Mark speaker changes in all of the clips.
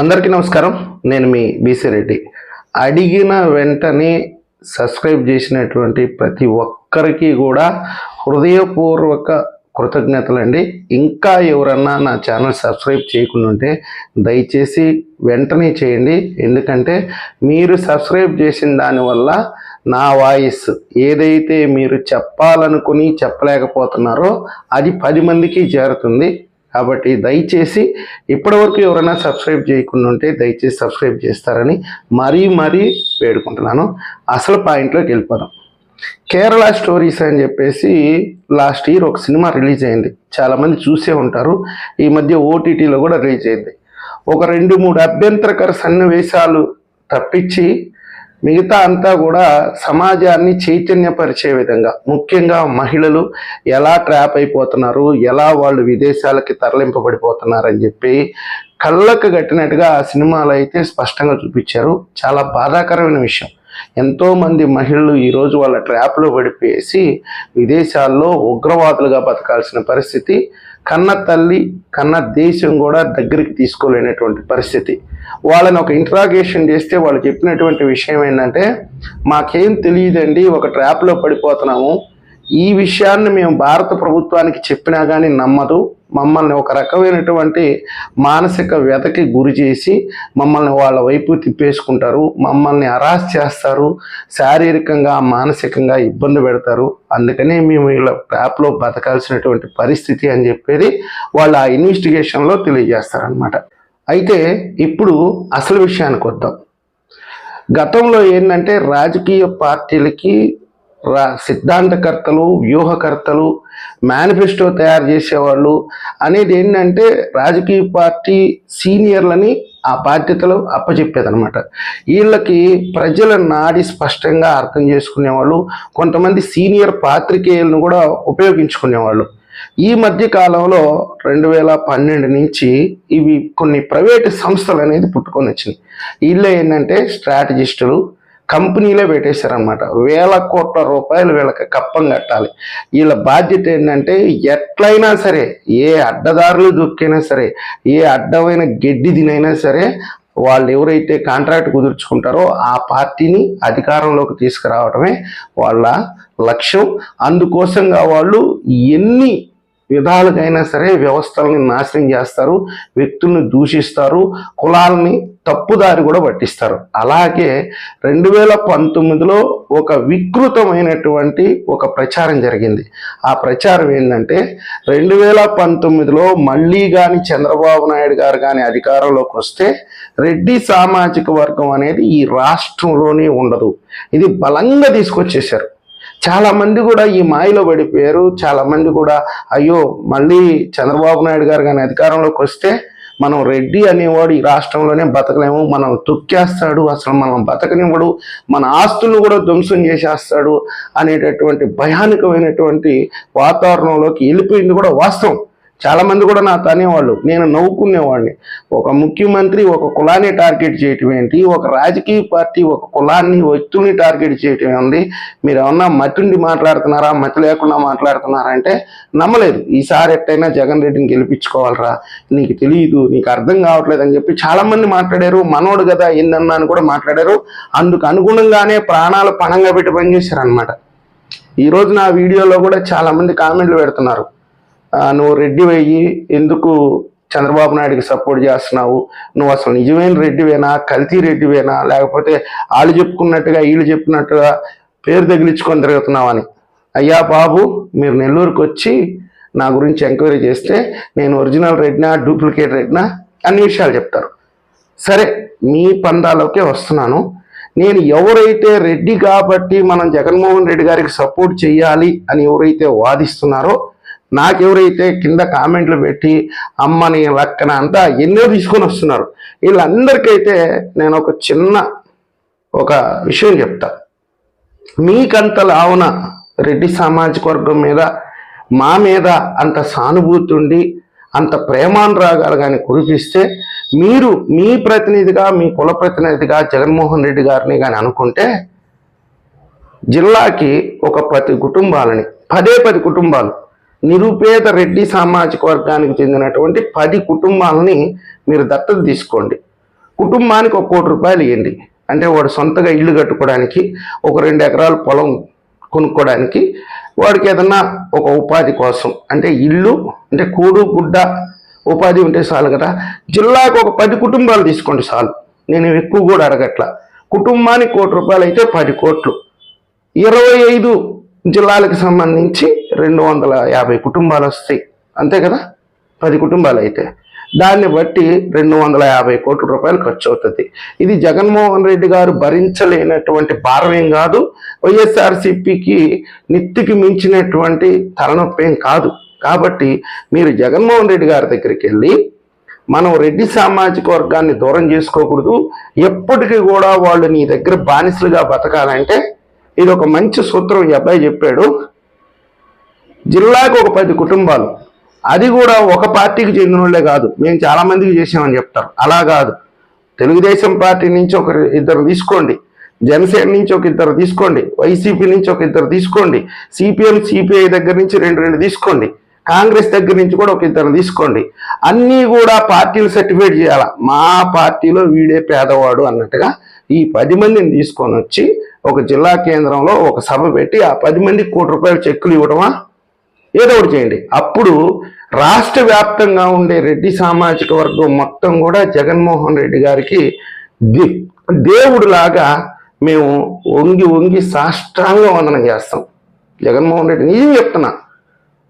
Speaker 1: అందరికీ నమస్కారం. నేను మీ బీసీ రెడ్డి. అడిగిన వెంటనే సబ్స్క్రైబ్ చేసినటువంటి ప్రతి ఒక్కరికి కూడా హృదయపూర్వక కృతజ్ఞతలండి. ఇంకా ఎవరన్నా నా ఛానల్ సబ్స్క్రైబ్ చేయకుండా ఉంటే దయచేసి వెంటనే చేయండి. ఎందుకంటే మీరు సబ్స్క్రైబ్ చేసిన దానివల్ల నా వాయిస్ ఏదైతే మీరు చెప్పాలనుకుని చెప్పలేకపోతున్నారో అది పది మందికి చేరుతుంది. కాబట్టి దయచేసి ఇప్పటివరకు ఎవరైనా సబ్స్క్రైబ్ చేయకుండా ఉంటే దయచేసి సబ్స్క్రైబ్ చేస్తారని మరీ మరీ వేడుకుంటున్నాను. అసలు పాయింట్లోకి వెళ్ళిపోదాం. కేరళ స్టోరీస్ అని చెప్పేసి లాస్ట్ ఇయర్ ఒక సినిమా రిలీజ్ అయింది. చాలామంది చూసే ఉంటారు. ఈ మధ్య ఓటీటీలో కూడా రిలీజ్ అయింది. ఒక రెండు మూడు అభ్యంతరకర సన్నివేశాలు తప్పించి మిగతా అంతా కూడా సమాజాన్ని చైతన్యపరిచే విధంగా ముఖ్యంగా మహిళలు ఎలా ట్రాప్ అయిపోతున్నారు ఎలా వాళ్ళు విదేశాలకి తరలింపబడిపోతున్నారు అని చెప్పి కళ్ళకు కట్టినట్టుగా ఆ సినిమాలు అయితే స్పష్టంగా చూపించారు. చాలా బాధాకరమైన విషయం. ఎంతో మంది మహిళలు ఈరోజు వాళ్ళ ట్రాప్లో పడిపోయేసి విదేశాల్లో ఉగ్రవాదులుగా బతకాల్సిన పరిస్థితి కన్న తల్లి కన్న దేశం కూడా దగ్గరికి తీసుకోలేనటువంటి పరిస్థితి. వాళ్ళని ఒక ఇంట్రాగేషన్ చేస్తే వాళ్ళు చెప్పినటువంటి విషయం ఏంటంటే మాకేం తెలియదండి ఒక ట్రాప్లో పడిపోతున్నాము. ఈ విషయాన్ని మేము భారత ప్రభుత్వానికి చెప్పినా కానీ నమ్మదు. మమ్మల్ని ఒక రకమైనటువంటి మానసిక వ్యతకి గురి చేసి మమ్మల్ని వాళ్ళ వైపు తిప్పేసుకుంటారు. మమ్మల్ని అరాస్ చేస్తారు. శారీరకంగా మానసికంగా ఇబ్బంది పెడతారు. అందుకనే మేము ఇలా ట్యాప్లో బతకాల్సినటువంటి పరిస్థితి అని చెప్పేది వాళ్ళు ఆ ఇన్వెస్టిగేషన్లో తెలియజేస్తారనమాట అయితే ఇప్పుడు అసలు విషయానికి వద్దాం. గతంలో ఏంటంటే రాజకీయ పార్టీలకి సిద్ధాంతకర్తలు వ్యూహకర్తలు మేనిఫెస్టో తయారు చేసేవాళ్ళు అనేది ఏంటంటే రాజకీయ పార్టీ సీనియర్లని ఆ బాధ్యతలు అప్పచెప్పేదనమాట వీళ్ళకి ప్రజల నాడి స్పష్టంగా అర్థం చేసుకునేవాళ్ళు కొంతమంది సీనియర్ పాత్రికేయులను కూడా ఉపయోగించుకునేవాళ్ళు. ఈ మధ్య కాలంలో రెండు వేల పన్నెండు నుంచి ఇవి కొన్ని ప్రైవేటు సంస్థలు అనేది పుట్టుకొని వచ్చినాయి. వీళ్ళే ఏంటంటే స్ట్రాటజిస్టులు కంపెనీలే పెట్టేశారనమాట వేల కోట్ల రూపాయలు వీళ్ళకి కప్పం కట్టాలి. వీళ్ళ బాధ్యత ఏంటంటే ఎట్లయినా సరే ఏ అడ్డదారులు దొక్కైనా సరే ఏ అడ్డమైన గడ్డి తినైనా సరే వాళ్ళు ఎవరైతే కాంట్రాక్ట్ కుదుర్చుకుంటారో ఆ పార్టీని అధికారంలోకి తీసుకురావడమే వాళ్ళ లక్ష్యం. అందుకోసంగా వాళ్ళు ఎన్ని విధాలుగైనా సరే వ్యవస్థల్ని నాశనం చేస్తారు వ్యక్తుల్ని దూషిస్తారు కులాలని తప్పుదారి కూడా పట్టిస్తారు. అలాగే రెండు వేల పంతొమ్మిదిలో ఒక వికృతమైనటువంటి ఒక ప్రచారం జరిగింది. ఆ ప్రచారం ఏంటంటే రెండు వేల పంతొమ్మిదిలో మళ్ళీ కానీ చంద్రబాబు నాయుడు గారు కానీ అధికారంలోకి వస్తే రెడ్డి సామాజిక వర్గం అనేది ఈ రాష్ట్రంలోనే ఉండదు. ఇది బలంగా తీసుకొచ్చేసారు చాలా మంది కూడా ఈ మాయలో పడిపోయారు. చాలా మంది కూడా అయ్యో మళ్ళీ చంద్రబాబు నాయుడు గారు కానీ అధికారంలోకి వస్తే మనం రెడ్డి అనేవాడు ఈ రాష్ట్రంలోనే బతకలేము మనం తొక్కేస్తాడు అసలు మనం బతకనివ్వడు మన ఆస్తులను కూడా ధ్వంసం చేసేస్తాడు అనేటటువంటి భయానకమైనటువంటి వాతావరణంలోకి వెళ్ళిపోయింది కూడా వాస్తవం. చాలా మంది కూడా నా అనేవాళ్ళు నేను నవ్వుకునేవాడిని. ఒక ముఖ్యమంత్రి ఒక కులాన్ని టార్గెట్ చేయటం ఏంటి? ఒక రాజకీయ పార్టీ ఒక కులాన్ని వ్యక్తుల్ని టార్గెట్ చేయటం ఏంది? మీరు ఏమన్నా మతుండి మాట్లాడుతున్నారా? మతి లేకుండా మాట్లాడుతున్నారా అంటే నమ్మలేదు. ఈసారి ఎట్టయినా జగన్ రెడ్డిని గెలిపించుకోవాలరా? నీకు తెలియదు నీకు అర్థం కావట్లేదు అని చెప్పి చాలా మంది మాట్లాడారు. మనోడు కదా ఏందన్నా అని కూడా మాట్లాడారు. అందుకు అనుగుణంగానే ప్రాణాలు పణంగా పెట్టి పనిచేశారు అనమాట ఈరోజు నా వీడియోలో కూడా చాలా మంది కామెంట్లు పెడుతున్నారు. నువ్వు రెడ్డి వెయ్యి ఎందుకు చంద్రబాబు నాయుడికి సపోర్ట్ చేస్తున్నావు? నువ్వు అసలు నిజమైన రెడ్డివేనా కల్తీ రెడ్డివేనా లేకపోతే వాళ్ళు చెప్పుకున్నట్టుగా వీళ్ళు చెప్పినట్టుగా పేరు తగిలించుకొని తిరుగుతున్నావని అయ్యా బాబు మీరు నెల్లూరుకు వచ్చి నా గురించి ఎంక్వైరీ చేస్తే నేను ఒరిజినల్ రెడ్నా డూప్లికేట్ రెడ్నా అన్ని విషయాలు చెప్తారు. సరే మీ పందాలోకే వస్తున్నాను. నేను ఎవరైతే రెడ్డి కాబట్టి మనం జగన్మోహన్ రెడ్డి గారికి సపోర్ట్ చేయాలి అని ఎవరైతే వాదిస్తున్నారో నాకెవరైతే కింద కామెంట్లు పెట్టి అమ్మని లక్కన అంతా ఎన్నో తీసుకొని వస్తున్నారు. వీళ్ళందరికైతే నేను ఒక చిన్న ఒక విషయం చెప్తా. మీకంత లావున రెడ్డి సామాజిక వర్గం మీద మా మీద అంత సానుభూతి ఉండి అంత ప్రేమానురాగాలు కానీ కురిపిస్తే మీరు మీ ప్రతినిధిగా మీ కుల ప్రతినిధిగా జగన్మోహన్ రెడ్డి గారిని కానీ అనుకుంటే జిల్లాకి ఒక పది కుటుంబాలని పదే పది కుటుంబాలు నిరుపేద రెడ్డి సామాజిక వర్గానికి చెందినటువంటి పది కుటుంబాలని మీరు దత్తత తీసుకోండి. కుటుంబానికి ఒక కోటి రూపాయలు ఇవ్వండి అంటే వాడు సొంతగా ఇల్లు కట్టుకోవడానికి ఒక రెండు ఎకరాల పొలం కొనుక్కోవడానికి వాడికి ఏదన్నా ఒక ఉపాధి కోసం అంటే ఇల్లు అంటే కూడు గుడ్డ ఉపాధి ఉంటే చాలు కదా. జిల్లాకు ఒక పది కుటుంబాలు తీసుకోండి చాలు. నేను ఎక్కువ కూడా అడగట్ల. కుటుంబానికి కోటి రూపాయలు అయితే పది కోట్లు. ఇరవై ఐదు జిల్లాలకు సంబంధించి రెండు వందల యాభై కుటుంబాలు వస్తాయి. అంతే కదా? పది కుటుంబాలు అయితే. దాన్ని బట్టి రెండు వందల యాభై కోట్ల రూపాయలు ఖర్చు అవుతుంది. ఇది జగన్మోహన్ రెడ్డి గారు భరించలేనటువంటి భారం కాదు. వైఎస్ఆర్సిపికి నిత్తికి మించినటువంటి తలనొప్పేం కాదు. కాబట్టి మీరు జగన్మోహన్ రెడ్డి గారి దగ్గరికి వెళ్ళి మనం రెడ్డి సామాజిక వర్గాన్ని దూరం చేసుకోకూడదు. ఎప్పటికీ కూడా వాళ్ళు నీ దగ్గర బానిసలుగా బతకాలంటే ఇది ఒక మంచి సూత్రం ఈ అబ్బాయి చెప్పాడు. జిల్లాకు ఒక పది కుటుంబాలు. అది కూడా ఒక పార్టీకి చెందిన వాళ్ళే కాదు. మేము చాలా మందికి చేసామని చెప్తారు. అలా కాదు. తెలుగుదేశం పార్టీ నుంచి ఒక ఇద్దరు తీసుకోండి. జనసేన నుంచి ఒక ఇద్దరు తీసుకోండి. వైసీపీ నుంచి ఒక ఇద్దరు తీసుకోండి. సిపిఎం సిపిఐ దగ్గర నుంచి రెండు రెండు తీసుకోండి. కాంగ్రెస్ దగ్గర నుంచి కూడా ఒక ఇద్దరు తీసుకోండి. అన్నీ కూడా పార్టీలు సర్టిఫికేట్ చేయాల? మా పార్టీలో వీడే పేదవాడు అన్నట్టుగా ఈ పది మందిని తీసుకొని వచ్చి ఒక జిల్లా కేంద్రంలో ఒక సభ పెట్టి ఆ పది మందికి కోటి రూపాయల చెక్కులు ఇవ్వడమా ఏదో ఒకటి చేయండి. అప్పుడు రాష్ట్ర వ్యాప్తంగా ఉండే రెడ్డి సామాజిక వర్గం మొత్తం కూడా జగన్మోహన్ రెడ్డి గారికి దే- దేవుడిలాగా మేము వంగి వంగి సాష్టాంగ వందనం చేస్తాం. జగన్మోహన్ రెడ్డి నిజం చెప్తున్నా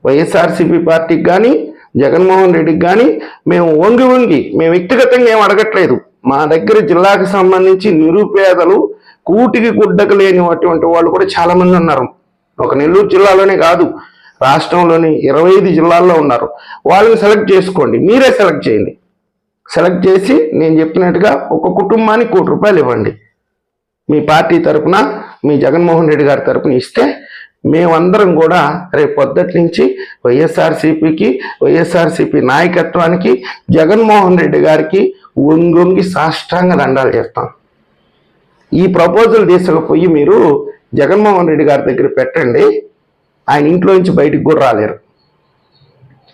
Speaker 1: వైఎస్ఆర్సీపీ పార్టీకి కానీ జగన్మోహన్ రెడ్డికి కానీ మేము వంగి వంగి మేము వ్యక్తిగతంగా ఏం అడగట్లేదు. మా దగ్గర జిల్లాకు సంబంధించి నిరుపేదలు కూటికి గుడ్డకు లేనిటువంటి వాళ్ళు కూడా చాలామంది ఉన్నారు. ఒక నెల్లూరు జిల్లాలోనే కాదు రాష్ట్రంలోని ఇరవై ఐదు జిల్లాల్లో ఉన్నారు. వాళ్ళని సెలెక్ట్ చేసుకోండి. మీరే సెలెక్ట్ చేయండి. సెలెక్ట్ చేసి నేను చెప్పినట్టుగా ఒక కుటుంబానికి కోటి రూపాయలు ఇవ్వండి. మీ పార్టీ తరపున మీ జగన్మోహన్ రెడ్డి గారి తరపున ఇస్తే మేమందరం కూడా రేపు పొద్దుటి నుంచి వైఎస్ఆర్సీపీకి వైఎస్ఆర్సీపీ నాయకత్వానికి జగన్మోహన్ రెడ్డి గారికి ఒంగొంగి సాష్టాంగ దండాలు చేస్తాం. ఈ ప్రపోజల్ తీసుకుపోయి మీరు జగన్మోహన్ రెడ్డి గారి దగ్గర పెట్టండి. ఆయన ఇంట్లో నుంచి బయటికి కూడా రాలేరు.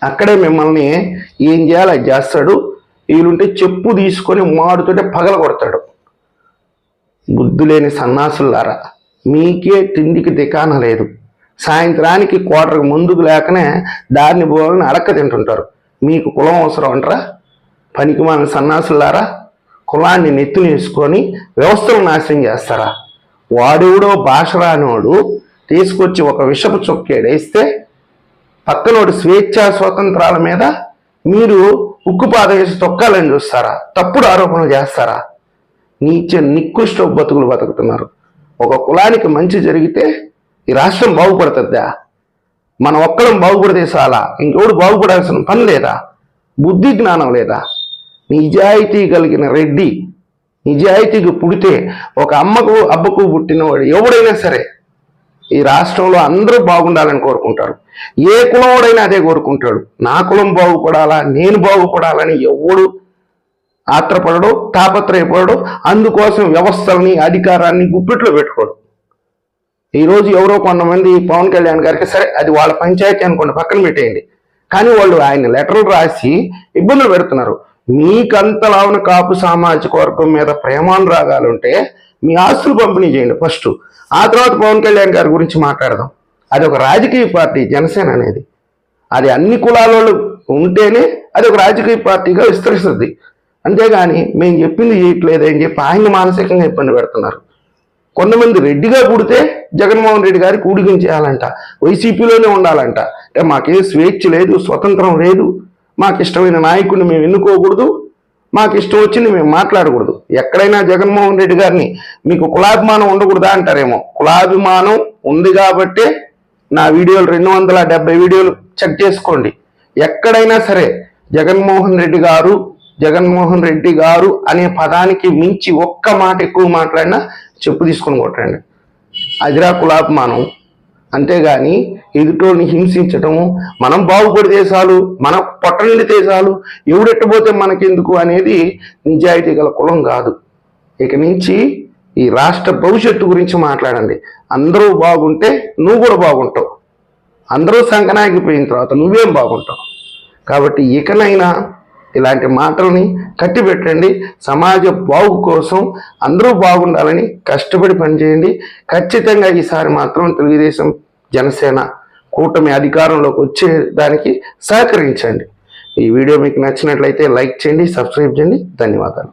Speaker 1: అక్కడే మిమ్మల్ని ఏం చేయాలో? అది చేస్తాడు. వీలుంటే చెప్పు తీసుకొని మాడుతుంటే పగల కొడతాడు. బుద్ధి లేని సన్నాసులారా మీకే తిండికి దికాన లేదు. సాయంత్రానికి క్వార్టర్కి ముందుకు లేకనే దారిని పోవాలని అడక్క తింటుంటారు. మీకు కులం అవసరం అంటారా? పనికి మన సన్నాసులారా కులాన్ని నెత్తిని వేసుకొని వ్యవస్థలు నాశనం చేస్తారా? వాడెవడో భాష రానివాడు తీసుకొచ్చి ఒక విషపు చొక్కేడేస్తే పక్కనోడు స్వేచ్ఛా స్వాతంత్రాల మీద మీరు ఉక్కుపాద వేసి తొక్కాలని చూస్తారా? తప్పుడు ఆరోపణలు చేస్తారా? నీచ నిక్కుష్ట బతుకులు బతుకుతున్నారు. ఒక కులానికి మంచి జరిగితే ఈ రాష్ట్రం బాగుపడుతుందా? మన ఒక్కరం బాగుపడితే చాలా. ఇంకెవడు బాగుపడాల్సిన పని లేదా? బుద్ధి జ్ఞానం లేదా? నిజాయితీ కలిగిన రెడ్డి నిజాయితీకి పుడితే ఒక అమ్మకు అబ్బకు పుట్టినవాడు ఎవడైనా సరే ఈ రాష్ట్రంలో అందరూ బాగుండాలని కోరుకుంటారు. ఏ కులవాడైనా అదే కోరుకుంటాడు. నా కులం బాగుపడాలా? నేను బాగుపడాలని ఎవడు ఆత్రపడడు తాపత్రయపడడు. అందుకోసం వ్యవస్థల్ని అధికారాన్ని గుప్పిట్లో పెట్టుకోడు. ఈరోజు ఎవరో కొంతమంది పవన్ కళ్యాణ్ గారికి సరే అది వాళ్ళ పంచాయతీ అనుకోండి పక్కన పెట్టేయండి. కానీ వాళ్ళు ఆయన లెటర్లు రాసి ఇబ్బందులు పెడుతున్నారు. మీకంతలావున కాపు సామాజిక వర్గం మీద ప్రేమానురాగాలుంటే మీ ఆస్తులు పంపిణీ చేయండి. ఫస్ట్ ఆ తర్వాత పవన్ కళ్యాణ్ గారి గురించి మాట్లాడదాం. అది ఒక రాజకీయ పార్టీ జనసేన అనేది. అది అన్ని కులాల వాళ్ళు ఉంటేనే అది ఒక రాజకీయ పార్టీగా విస్తరిస్తుంది. అంతేగాని మేము చెప్పింది చేయట్లేదు అని చెప్పి ఆయన మానసికంగా ఇబ్బంది పెడుతున్నారు. కొంతమంది రెడ్డిగా పుడితే జగన్మోహన్ రెడ్డి గారికి ఊడిగించేయాలంట. వైసీపీలోనే ఉండాలంట. అంటే మాకేం స్వేచ్ఛ లేదు స్వతంత్రం లేదు. మాకు ఇష్టమైన నాయకుడిని మేము ఎన్నుకోకూడదు. మాకు ఇష్టం వచ్చింది మేము మాట్లాడకూడదు. ఎక్కడైనా జగన్మోహన్ రెడ్డి గారిని మీకు కులాభిమానం ఉండకూడదా అంటారేమో. కులాభిమానం ఉంది కాబట్టి నా వీడియోలు రెండు వందల డెబ్బై వీడియోలు చెక్ చేసుకోండి. ఎక్కడైనా సరే జగన్మోహన్ రెడ్డి గారు జగన్మోహన్ రెడ్డి గారు అనే పదానికి మించి ఒక్క మాట ఎక్కువ మాట్లాడినా చెప్పు తీసుకొని కొట్టండి. అదిరా కులాభిమానం. అంతేగాని ఎదుటోని హింసించటము మనం బాగుపడితే చాలు మన పొట్ట నిండితే చాలు ఎవడెట్టబోతే మనకెందుకు అనేది నిజాయితీ గల కులం కాదు. ఇక నుంచి ఈ రాష్ట్ర భవిష్యత్తు గురించి మాట్లాడండి. అందరూ బాగుంటే నువ్వు కూడా బాగుంటావు. అందరూ సంకనాగిపోయిన తర్వాత నువ్వేం బాగుంటావు. కాబట్టి ఇకనైనా ఇలాంటి మాటల్ని కట్టిపెట్టండి. సమాజ బాగు కోసం అందరూ బాగుండాలని కష్టపడి పనిచేయండి. ఖచ్చితంగా ఈసారి మాత్రం తెలుగుదేశం జనసేన కూటమి అధికారంలోకి వచ్చేదానికి సహకరించండి. ఈ వీడియో మీకు నచ్చినట్లయితే లైక్ చేయండి సబ్స్క్రైబ్ చేయండి. ధన్యవాదాలు.